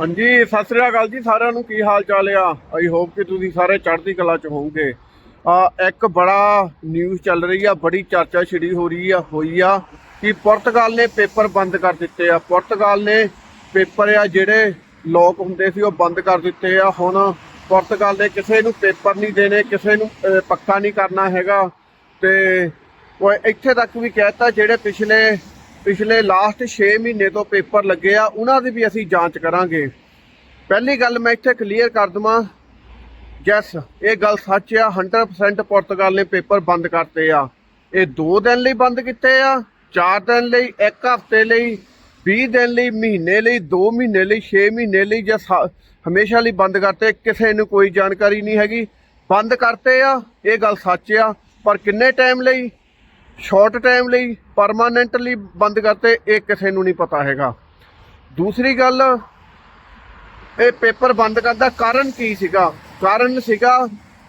ਹਾਂਜੀ, ਸਤਿ ਸ੍ਰੀ ਅਕਾਲ ਜੀ, ਸਾਰਿਆਂ ਨੂੰ ਕੀ ਹਾਲ ਚਾਲ ਆ? ਆਈ ਹੋਪ ਕਿ ਤੁਸੀਂ ਸਾਰੇ ਚੜ੍ਹਦੀ ਕਲਾ ਚ ਹੋਵੋਗੇ। ਆ, ਇੱਕ ਬੜਾ ਨਿਊਜ਼ ਚੱਲ ਰਹੀ ਆ, ਬੜੀ ਚਰਚਾ ਛਿੜੀ ਹੋ ਰਹੀ ਆ, ਹੋਈ ਆ ਕਿ ਪੁਰਤਗਾਲ ਨੇ ਪੇਪਰ ਬੰਦ ਕਰ ਦਿੱਤੇ ਆ। ਪੁਰਤਗਾਲ ਨੇ ਪੇਪਰ ਆ ਜਿਹੜੇ ਲੋਕ ਹੁੰਦੇ ਸੀ, ਉਹ ਬੰਦ ਕਰ ਦਿੱਤੇ ਆ। ਹੁਣ ਪੁਰਤਗਾਲ ਨੇ ਕਿਸੇ ਨੂੰ ਪੇਪਰ ਨਹੀਂ ਦੇਣੇ, ਕਿਸੇ ਨੂੰ ਪੱਕਾ ਨਹੀਂ ਕਰਨਾ ਹੈਗਾ। ਤੇ ਉਹ ਇੱਥੇ ਤੱਕ ਵੀ ਕਹਿਤਾ ਜਿਹੜੇ ਪਿਛਲੇ ਪਿਛਲੇ ਲਾਸਟ 6 ਮਹੀਨੇ ਤੋਂ ਪੇਪਰ ਲੱਗੇ ਆ, ਉਹਨਾਂ ਦੀ ਵੀ ਅਸੀਂ ਜਾਂਚ ਕਰਾਂਗੇ। ਪਹਿਲੀ ਗੱਲ ਮੈਂ ਇੱਥੇ ਕਲੀਅਰ ਕਰ ਦਵਾਂ ਯੈਸ ਇਹ ਗੱਲ ਸੱਚ ਆ 100% ਪੁਰਤਗਾਲ ਨੇ ਪੇਪਰ ਬੰਦ ਕਰਤੇ ਆ। ਇਹ 2 ਦਿਨ ਲਈ ਬੰਦ ਕੀਤੇ ਆ 4 ਦਿਨ ਲਈ 1 ਹਫ਼ਤੇ ਲਈ 20 ਦਿਨ ਲਈ, ਮਹੀਨੇ ਲਈ 2 ਮਹੀਨੇ ਲਈ 6 ਮਹੀਨੇ ਲਈ ਜਾਂ ਸਾ- ਹਮੇਸ਼ਾ ਲਈ ਬੰਦ ਕਰਤੇ, ਕਿਸੇ ਨੂੰ ਕੋਈ ਜਾਣਕਾਰੀ ਨਹੀਂ ਹੈਗੀ। ਬੰਦ ਕਰਤੇ ਆ, ਇਹ ਗੱਲ ਸੱਚ ਆ, ਪਰ ਕਿੰਨੇ ਟਾਈਮ ਲਈ? ਸ਼ਾਰਟ ਟਾਈਮ ਲਈ ਪਰਮਾਨੈਂਟਲੀ ਬੰਦ ਕਰਤੇ, ਇਹ ਕਿਸੇ ਨੂੰ ਨਹੀਂ ਪਤਾ ਹੈਗਾ। ਦੂਸਰੀ ਗੱਲ, ਇਹ ਪੇਪਰ ਬੰਦ ਕਰਨ ਦਾ ਕਾਰਨ ਕੀ ਸੀਗਾ? ਕਾਰਨ ਸੀਗਾ,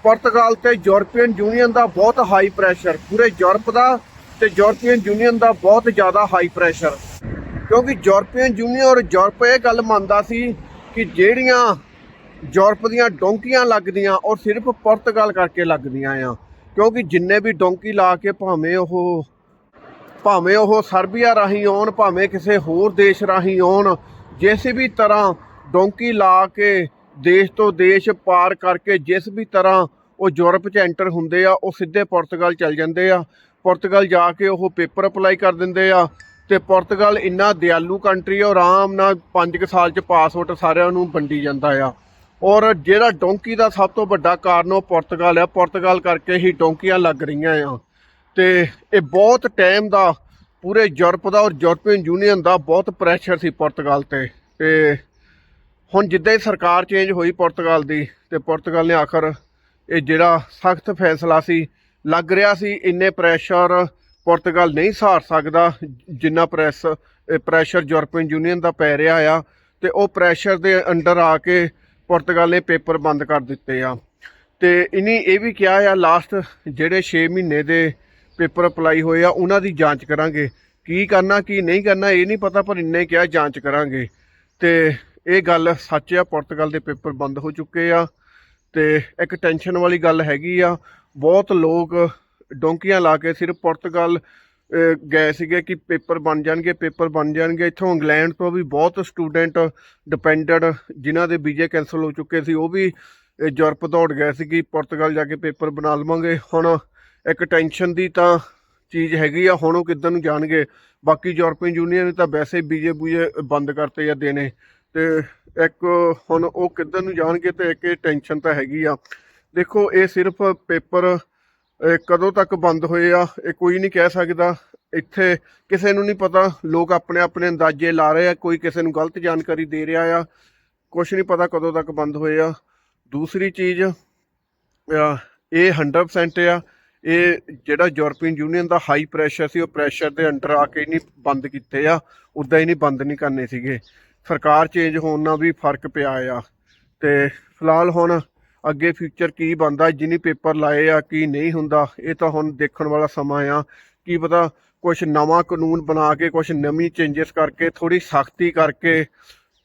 ਪੁਰਤਗਾਲ ਤੇ ਯੂਰਪੀਅਨ ਯੂਨੀਅਨ ਦਾ ਬਹੁਤ ਹਾਈ ਪ੍ਰੈਸ਼ਰ ਪੂਰੇ ਯੂਰਪ ਦਾ ਤੇ ਯੂਰਪੀਅਨ ਯੂਨੀਅਨ ਦਾ ਬਹੁਤ ਜ਼ਿਆਦਾ ਹਾਈ ਪ੍ਰੈਸ਼ਰ ਕਿਉਂਕਿ ਯੂਰਪੀਅਨ ਯੂਨੀਅਨ ਔਰ ਯੂਰਪ ਇਹ ਗੱਲ ਮੰਨਦਾ ਸੀ ਕਿ ਜਿਹੜੀਆਂ ਯੂਰਪ ਦੀਆਂ ਡੋਂਕੀਆਂ ਲੱਗਦੀਆਂ ਔਰ ਸਿਰਫ ਪੁਰਤਗਾਲ ਕਰਕੇ ਲੱਗਦੀਆਂ ਆ ਕਿਉਂਕਿ ਜਿੰਨੇ ਵੀ ਡੋਂਕੀ ਲਾ ਕੇ ਭਾਵੇਂ ਉਹ ਭਾਵੇਂ ਉਹ ਸਰਬੀਆ ਰਾਹੀਂ ਆਉਣ, ਭਾਵੇਂ ਕਿਸੇ ਹੋਰ ਦੇਸ਼ ਰਾਹੀਂ ਆਉਣ, ਜਿਸ ਵੀ ਤਰ੍ਹਾਂ ਡੋਂਕੀ ਲਾ ਕੇ ਦੇਸ਼ ਤੋਂ ਦੇਸ਼ ਪਾਰ ਕਰਕੇ ਜਿਸ ਵੀ ਤਰ੍ਹਾਂ ਉਹ ਯੂਰਪ 'ਚ ਐਂਟਰ ਹੁੰਦੇ ਆ, ਉਹ ਸਿੱਧੇ ਪੁਰਤਗਾਲ ਚੱਲ ਜਾਂਦੇ ਆ। ਪੁਰਤਗਾਲ ਜਾ ਕੇ ਉਹ ਪੇਪਰ ਅਪਲਾਈ ਕਰ ਦਿੰਦੇ ਆ ਤੇ ਪੁਰਤਗਾਲ ਇੰਨਾ ਦਿਆਲੂ ਕੰਟਰੀ ਆ, ਉਹ ਆਰਾਮ ਨਾਲ 5 ਸਾਲ 'ਚ ਪਾਸਪੋਰਟ ਸਾਰਿਆਂ ਨੂੰ ਵੰਡੀ ਜਾਂਦਾ ਆ। ਔਰ ਜਿਹੜਾ ਡੋਂਕੀ ਦਾ ਸਭ ਤੋਂ ਵੱਡਾ ਕਾਰਨ ਉਹ ਪੁਰਤਗਾਲ ਆ। ਪੁਰਤਗਾਲ ਕਰਕੇ ਹੀ ਡੋਂਕੀਆਂ ਲੱਗ ਰਹੀਆਂ ਆ। ਤੇ ਇਹ ਬਹੁਤ ਟਾਈਮ ਦਾ, ਪੂਰੇ ਯੂਰਪ ਦਾ ਔਰ ਯੂਰਪੀਅਨ ਯੂਨੀਅਨ ਦਾ ਬਹੁਤ ਪ੍ਰੈਸ਼ਰ ਸੀ ਪੁਰਤਗਾਲ ਤੇ। ਤੇ ਹੁਣ ਜਿੱਦਾਂ ਹੀ ਸਰਕਾਰ ਚੇਂਜ ਹੋਈ ਪੁਰਤਗਾਲ ਦੀ, ਤੇ ਪੁਰਤਗਾਲ ਨੇ ਆਖਰ ਇਹ ਜਿਹੜਾ ਸਖਤ ਫੈਸਲਾ ਸੀ, ਲੱਗ ਰਿਹਾ ਸੀ, ਇੰਨੇ ਪ੍ਰੈਸ਼ਰ ਪੁਰਤਗਾਲ ਨਹੀਂ ਸਹਾਰ ਸਕਦਾ, ਜਿੰਨਾ ਪ੍ਰੈਸ ਇਹ ਪ੍ਰੈਸ਼ਰ ਯੂਰਪੀਅਨ ਯੂਨੀਅਨ ਦਾ ਪੈ ਰਿਹਾ ਆ। ਤੇ ਉਹ ਪ੍ਰੈਸ਼ਰ ਦੇ ਅੰਡਰ ਆ ਕੇ ਪੁਰਤਗਾਲ ਨੇ ਪੇਪਰ ਬੰਦ ਕਰ ਦਿੱਤੇ ਆ। ਤੇ ਇਨੀ ਇਹ ਵੀ ਕਿਹਾ ਆ ਲਾਸਟ ਜਿਹੜੇ 6 ਮਹੀਨੇ ਦੇ ਪੇਪਰ ਅਪਲਾਈ ਹੋਏ ਆ, ਉਹਨਾਂ ਦੀ ਜਾਂਚ ਕਰਾਂਗੇ। ਕੀ ਕਰਨਾ, ਕੀ ਨਹੀਂ ਕਰਨਾ, ਇਹ ਨਹੀਂ ਪਤਾ, ਪਰ ਇੰਨੇ ਕਿਹਾ ਜਾਂਚ ਕਰਾਂਗੇ। ਤੇ ਇਹ ਗੱਲ ਸੱਚ ਆ, ਪੁਰਤਗਾਲ ਦੇ ਪੇਪਰ ਬੰਦ ਹੋ ਚੁੱਕੇ ਆ। ਤੇ ਇੱਕ ਟੈਨਸ਼ਨ ਵਾਲੀ ਗੱਲ ਹੈਗੀ ਆ, ਬਹੁਤ ਲੋਕ ਡੋਂਕੀਆਂ ਲਾ ਕੇ ਸਿਰਫ ਪੁਰਤਗਾਲ ਗਏ ਸੀਗੇ ਕਿ ਪੇਪਰ ਬਣ ਜਾਣਗੇ, ਪੇਪਰ ਬਣ ਜਾਣਗੇ। ਇੱਥੋਂ ਇੰਗਲੈਂਡ ਤੋਂ ਵੀ ਬਹੁਤ ਸਟੂਡੈਂਟ ਡਿਪੈਂਡਡ ਜਿਨ੍ਹਾਂ ਦੇ ਵੀਜ਼ੇ ਕੈਨਸਲ ਹੋ ਚੁੱਕੇ ਸੀ, ਉਹ ਵੀ ਯੂਰਪ ਦੌੜ ਗਏ ਸੀ ਕਿ ਪੁਰਤਗਾਲ ਜਾ ਕੇ ਪੇਪਰ ਬਣਾ ਲਵਾਂਗੇ। ਹੁਣ ਇੱਕ ਟੈਨਸ਼ਨ ਦੀ ਤਾਂ ਚੀਜ਼ ਹੈਗੀ ਆ, ਹੁਣ ਉਹ ਕਿੱਧਰ ਨੂੰ ਜਾਣਗੇ? ਬਾਕੀ ਯੂਰਪੀਅਨ ਯੂਨੀਅਨ ਨੇ ਤਾਂ ਵੈਸੇ ਵੀਜ਼ੇ ਬੂਜੇ ਬੰਦ ਕਰਤੇ ਆ ਦੇਣੇ। ਤੇ ਇੱਕ ਹੁਣ ਉਹ ਕਿੱਧਰ ਨੂੰ ਜਾਣਗੇ ਤੇ ਇੱਕ ਇਹ ਟੈਨਸ਼ਨ ਤਾਂ ਹੈਗੀ ਆ। ਦੇਖੋ, ਇਹ ਸਿਰਫ ਪੇਪਰ ਕਦੋਂ ਤੱਕ ਬੰਦ ਹੋਏ ਆ, ਇਹ ਕੋਈ ਨਹੀਂ ਕਹਿ ਸਕਦਾ। ਇੱਥੇ ਕਿਸੇ ਨੂੰ ਨਹੀਂ ਪਤਾ, ਲੋਕ ਆਪਣੇ ਆਪਣੇ ਅੰਦਾਜ਼ੇ ਲਾ ਰਹੇ ਆ, ਕੋਈ ਕਿਸੇ ਨੂੰ ਗਲਤ ਜਾਣਕਾਰੀ ਦੇ ਰਿਹਾ ਆ। ਕੁਝ ਨਹੀਂ ਪਤਾ ਕਦੋਂ ਤੱਕ ਬੰਦ ਹੋਏ ਆ। ਦੂਸਰੀ ਚੀਜ਼ ਇਹ 100% ਆ, ਇਹ ਜਿਹੜਾ ਯੂਰਪੀਅਨ ਯੂਨੀਅਨ ਦਾ ਹਾਈ ਪ੍ਰੈਸ਼ਰ ਸੀ, ਉਹ ਪ੍ਰੈਸ਼ਰ ਦੇ ਅੰਡਰ ਆ ਕੇ ਨਹੀਂ ਬੰਦ ਕੀਤੇ ਆ, ਉਦਾਂ ਹੀ ਨਹੀਂ ਬੰਦ ਨਹੀਂ ਕਰਨੇ ਸੀਗੇ। ਸਰਕਾਰ ਚੇਂਜ ਹੋਣ ਨਾਲ ਵੀ ਫ਼ਰਕ ਪਿਆ ਆ। ਤੇ ਫਿਲਹਾਲ ਹੁਣ ਅੱਗੇ ਫਿਊਚਰ ਕੀ ਬਣਦਾ, ਜਿਨੀ ਪੇਪਰ ਲਾਏ ਆ, ਕੀ ਨਹੀਂ ਹੁੰਦਾ, ਇਹ ਤਾਂ ਹੁਣ ਦੇਖਣ ਵਾਲਾ ਸਮਾਂ ਆ। ਕੀ ਪਤਾ ਕੁਝ ਨਵਾਂ ਕਾਨੂੰਨ ਬਣਾ ਕੇ ਕੁਝ ਨਵੀਂ ਚੇਂਜਸ ਕਰਕੇ ਥੋੜੀ ਸਖਤੀ ਕਰਕੇ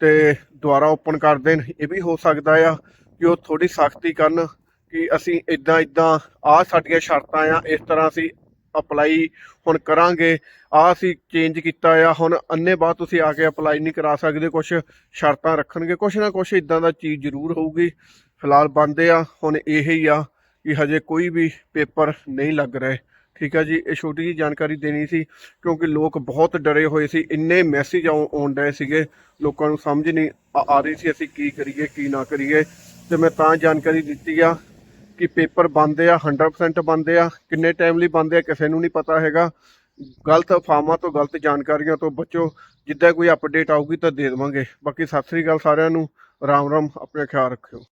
ਤੇ ਦੁਬਾਰਾ ਓਪਨ ਕਰ ਦੇਣ, ਇਹ ਵੀ ਹੋ ਸਕਦਾ ਆ ਕਿ ਉਹ ਥੋੜੀ ਸਖਤੀ ਕਰਨ ਕਿ ਅਸੀਂ ਇਦਾਂ ਇਦਾਂ ਆ ਸਾਡੀਆਂ ਸ਼ਰਤਾਂ ਆ, ਇਸ ਤਰ੍ਹਾਂ ਅਸੀਂ ਅਪਲਾਈ ਹੁਣ ਕਰਾਂਗੇ ਆ ਅਸੀਂ ਚੇਂਜ ਕੀਤਾ ਆ, ਹੁਣ ਅੰਨੇ ਬਾਅਦ ਤੁਸੀਂ ਆ ਕੇ ਅਪਲਾਈ ਨਹੀਂ ਕਰਾ ਸਕਦੇ ਕੁਝ ਸ਼ਰਤਾਂ ਰੱਖਣਗੇ ਕੁਝ ਨਾ ਕੁਝ ਇਦਾਂ ਦਾ ਚੀਜ਼ ਜ਼ਰੂਰ ਹੋਊਗੀ। ਫਿਲਹਾਲ ਬੰਦ ਆ, ਹੁਣ ਇਹ ਹੀ ਆ ਕਿ ਹਜੇ ਕੋਈ ਵੀ ਪੇਪਰ ਨਹੀਂ ਲੱਗ ਰਹੇ। ਠੀਕ ਆ ਜੀ, ਇਹ ਛੋਟੀ ਜੀ ਜਾਣਕਾਰੀ ਦੇਣੀ ਸੀ, ਕਿਉਂਕਿ ਲੋਕ ਬਹੁਤ ਡਰੇ ਹੋਏ ਸੀ, ਇੰਨੇ ਮੈਸੇਜ ਆਉਣ ਰਹੇ ਸੀਗੇ, ਲੋਕਾਂ ਨੂੰ ਸਮਝ ਨਹੀਂ ਆ ਆ ਰਹੀ ਸੀ ਅਸੀਂ ਕੀ ਕਰੀਏ, ਕੀ ਨਾ ਕਰੀਏ। ਤੇ ਮੈਂ ਤਾਂ ਜਾਣਕਾਰੀ ਦਿੱਤੀ ਆ ਕਿ ਪੇਪਰ ਬੰਦ ਆ 100% ਬੰਦ ਆ, ਕਿੰਨੇ ਟਾਈਮ ਲਈ ਬੰਦ ਆ ਕਿਸੇ ਨੂੰ ਨਹੀਂ ਪਤਾ ਹੈਗਾ। ਗਲਤ ਅਫਵਾਹਾਂ ਤੋਂ ਗਲਤ ਜਾਣਕਾਰੀਆਂ ਤੋਂ ਬਚੋ, ਜਿੱਦਾਂ ਕੋਈ ਅਪਡੇਟ ਆਊਗੀ ਤਾਂ ਦੇ ਦੇਵਾਂਗੇ। ਬਾਕੀ ਸਤਿ ਸ੍ਰੀ ਅਕਾਲ ਸਾਰਿਆਂ ਨੂੰ ਰਾਮ ਰਾਮ ਆਪਣੇ ਖਿਆਲ ਰੱਖਿਓ।